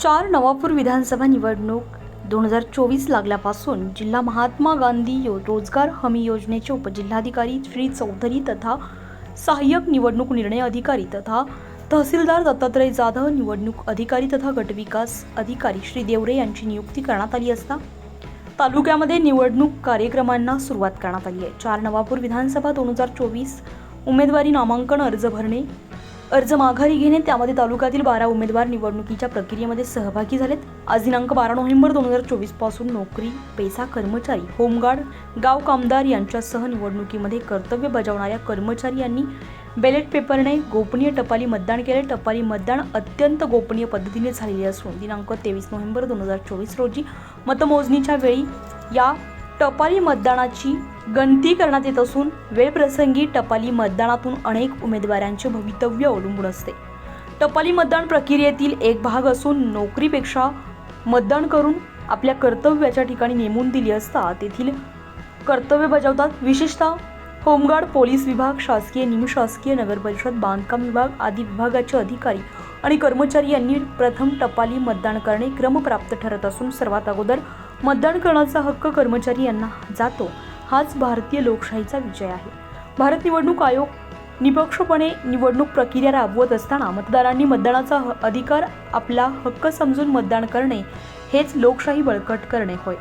चार नवापूर विधानसभा निवडणूक दोन हजार चोवीस लागल्यापासून जिल्हा महात्मा गांधी यो रोजगार हमी योजनेचे उपजिल्हाधिकारी श्री चौधरी तथा सहाय्यक निवडणूक निर्णय अधिकारी तथा तहसीलदार दत्तात्रय जाधव निवडणूक अधिकारी तथा गटविकास अधिकारी श्री देवरे यांची नियुक्ती करण्यात आली असता तालुक्यामध्ये निवडणूक कार्यक्रमांना सुरुवात करण्यात आली आहे. चार नवापूर विधानसभा दोन हजार चोवीस उमेदवारी नामांकन अर्ज भरणे अर्ज माघारी घेणे त्यामध्ये तालुक्यातील बारा उमेदवार निवडणुकीच्या प्रक्रियेमध्ये सहभागी झालेत. आज दिनांक बारा नोव्हेंबर दोन हजार चोवीसपासून नोकरी पेसा कर्मचारी होमगार्ड गाव कामदार यांच्यासह निवडणुकीमध्ये कर्तव्य बजावणाऱ्या कर्मचारी यांनी बॅलेट पेपरने गोपनीय टपाली मतदान केले. टपाली मतदान अत्यंत गोपनीय पद्धतीने झालेले असून दिनांक तेवीस नोव्हेंबर दोन हजार चोवीस रोजी मतमोजणीच्या वेळी या टपाली मतदानाची गणती करण्यात येत असून वेळप्रसंगी टपाली मतदानातून अनेक उमेदवारांचे भवितव्य अवलंबून असते. टपाली मतदान प्रक्रियेतील एक भाग असून नोकरीपेक्षा मतदान करून आपल्या कर्तव्याच्या ठिकाणी नेमून दिली असता तेथील कर्तव्य बजावतात. विशेषतः होमगार्ड पोलीस विभाग शासकीय निमशासकीय नगरपरिषद बांधकाम विभाग आदी विभागाचे अधिकारी आणि कर्मचारी यांनी प्रथम टपाली मतदान करणे क्रमप्राप्त ठरत असून सर्वात अगोदर मतदान करण्याचा हक्क कर्मचारी यांना जातो. हाच भारतीय लोकशाहीचा विजय आहे. भारत निवडणूक आयोग निपक्षपणे निवडणूक प्रक्रिया राबवत असताना मतदारांनी मतदानाचा ह- अधिकार आपला हक्क समजून मतदान करणे हेच लोकशाही बळकट करणे होय.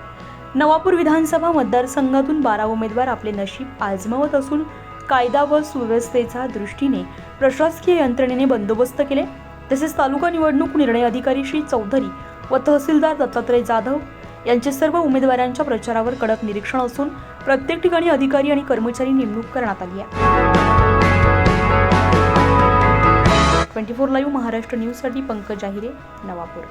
नवापूर विधानसभा मतदारसंघातून बारा उमेदवार आपले नशीब आजमावत असून कायदा व सुव्यवस्थेच्या दृष्टीने प्रशासकीय यंत्रणेने बंदोबस्त केले. तसेच तालुका निवडणूक निर्णय अधिकारी श्री चौधरी व तहसीलदार दत्तात्रय जाधव यांचे सर्व उमेदवारांच्या प्रचारावर कडक निरीक्षण असून प्रत्येक ठिकाणी अधिकारी आणि कर्मचारी नेमणूक करण्यात आली आहे. ट्वेंटी फोर लाईव्ह महाराष्ट्र न्यूजसाठी पंकज आहिरे नवापूर.